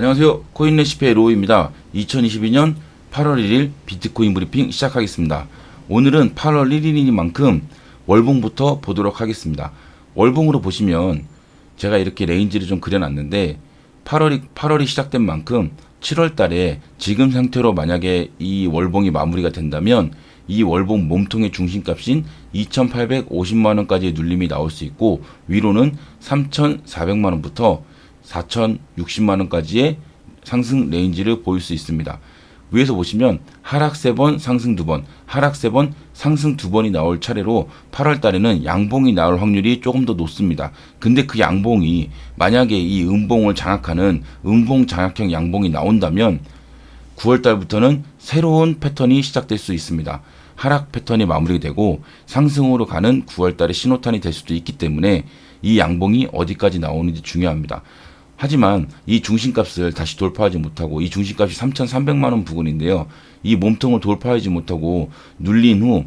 안녕하세요. 코인 레시피의 로우입니다. 2022년 8월 1일 비트코인 브리핑 시작하겠습니다. 오늘은 8월 1일이니만큼 월봉부터 보도록 하겠습니다. 월봉으로 보시면 제가 이렇게 레인지를 좀 그려놨는데 8월이 8월이 시작된 만큼 7월 달에 지금 상태로 만약에 이 월봉이 마무리가 된다면 이 월봉 몸통의 중심값인 2,850만 원까지의 눌림이 나올 수 있고 위로는 3,400만 원부터 4,060만 원까지의 상승 레인지를 보일 수 있습니다. 위에서 보시면 하락 3번, 상승 2번, 하락 3번, 상승 2번이 나올 차례로 8월 달에는 양봉이 나올 확률이 조금 더 높습니다. 근데 그 양봉이 만약에 이 음봉을 장악하는 음봉 장악형 양봉이 나온다면 9월 달부터는 새로운 패턴이 시작될 수 있습니다. 하락 패턴이 마무리되고 상승으로 가는 9월 달의 신호탄이 될 수도 있기 때문에 이 양봉이 어디까지 나오는지 중요합니다. 하지만 이 중심값을 다시 돌파하지 못하고 이 중심값이 3,300만 원 부근인데요. 이 몸통을 돌파하지 못하고 눌린 후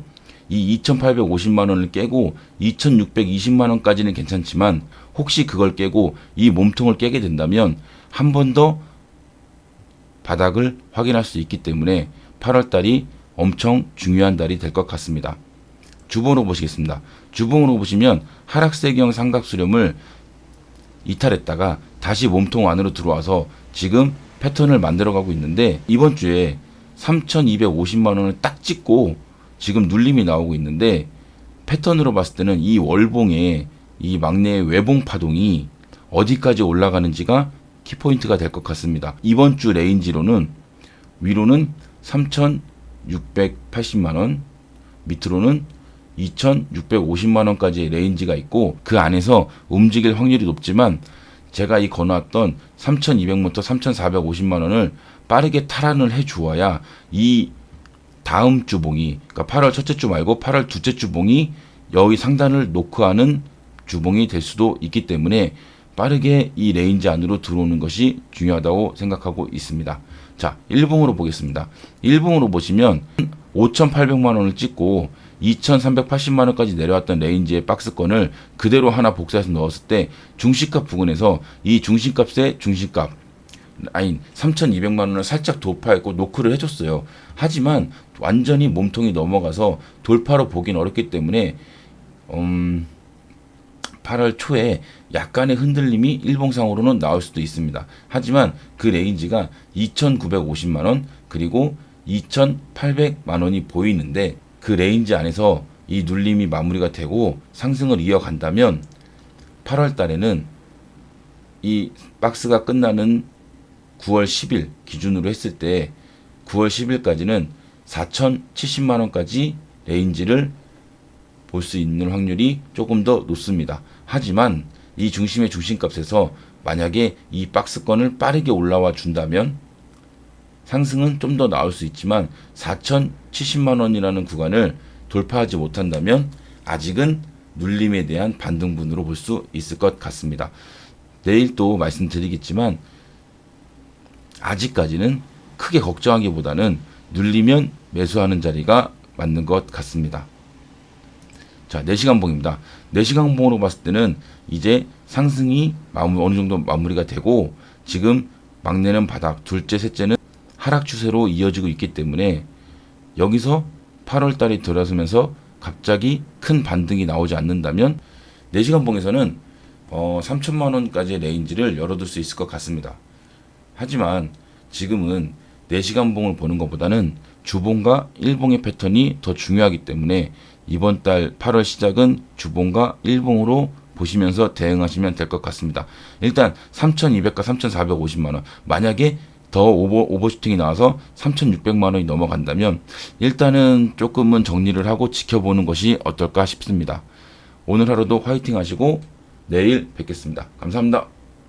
이 2,850만 원을 깨고 2,620만 원까지는 괜찮지만 혹시 그걸 깨고 이 몸통을 깨게 된다면 한 번 더 바닥을 확인할 수 있기 때문에 8월 달이 엄청 중요한 달이 될 것 같습니다. 주봉으로 보시겠습니다. 주봉으로 보시면 하락세경 삼각수렴을 이탈했다가 다시 몸통 안으로 들어와서 지금 패턴을 만들어가고 있는데 이번 주에 3,250만 원을 딱 찍고 지금 눌림이 나오고 있는데 패턴으로 봤을 때는 이 월봉의 이 막내의 외봉 파동이 어디까지 올라가는지가 키포인트가 될 것 같습니다. 이번 주 레인지로는 위로는 3,680만 원, 밑으로는 2,650만 원까지의 레인지가 있고 그 안에서 움직일 확률이 높지만 제가 이 거놨던 3,200부터 3,450만 원을 빠르게 탈환을 해 주어야 이 다음 주봉이 그러니까 8월 첫째 주 말고 8월 둘째 주봉이 여기 상단을 노크하는 주봉이 될 수도 있기 때문에 빠르게 이 레인지 안으로 들어오는 것이 중요하다고 생각하고 있습니다. 자, 1봉으로 보겠습니다. 1봉으로 보시면 5,800만 원을 찍고 2,380만 원까지 내려왔던 레인지의 박스권을 그대로 하나 복사해서 넣었을 때 중심값 부근에서 이 중심값의 중심값 아니 3,200만 원을 살짝 돌파했고 노크를 해줬어요. 하지만 완전히 몸통이 넘어가서 돌파로 보긴 어렵기 때문에 음, 8월 초에 약간의 흔들림이 일봉상으로는 나올 수도 있습니다. 하지만 그 레인지가 2,950만 원 그리고 2,800만 원이 보이는데 그 레인지 안에서 이 눌림이 마무리가 되고 상승을 이어간다면 8월 달에는 이 박스가 끝나는 9월 10일 기준으로 했을 때 9월 10일까지는 4,070만 원까지 레인지를 볼 수 있는 확률이 조금 더 높습니다. 하지만 이 중심의 중심값에서 만약에 이 박스권을 빠르게 올라와 준다면 상승은 좀 더 나올 수 있지만 4,070만 원이라는 구간을 돌파하지 못한다면 아직은 눌림에 대한 반등분으로 볼 수 있을 것 같습니다. 내일 또 말씀드리겠지만 아직까지는 크게 걱정하기보다는 눌리면 매수하는 자리가 맞는 것 같습니다. 자, 4시간 봉입니다. 4시간 봉으로 봤을 때는 이제 상승이 마무, 어느 정도 마무리가 되고 지금 막내는 바닥, 둘째, 셋째는 하락 추세로 이어지고 있기 때문에 여기서 8월 달이 들어서면서 갑자기 큰 반등이 나오지 않는다면 4시간 봉에서는 어, 3천만 원까지의 레인지를 열어둘 수 있을 것 같습니다. 하지만 지금은 4시간 봉을 보는 것보다는 주봉과 일봉의 패턴이 더 중요하기 때문에 이번 달 8월 시작은 주봉과 일봉으로 보시면서 대응하시면 될 것 같습니다. 일단 3,200과 3,450만 원. 만약에 더 오버, 오버슈팅이 나와서 3,600만 원이 넘어간다면 일단은 조금은 정리를 하고 지켜보는 것이 어떨까 싶습니다. 오늘 하루도 화이팅 하시고 내일 뵙겠습니다. 감사합니다.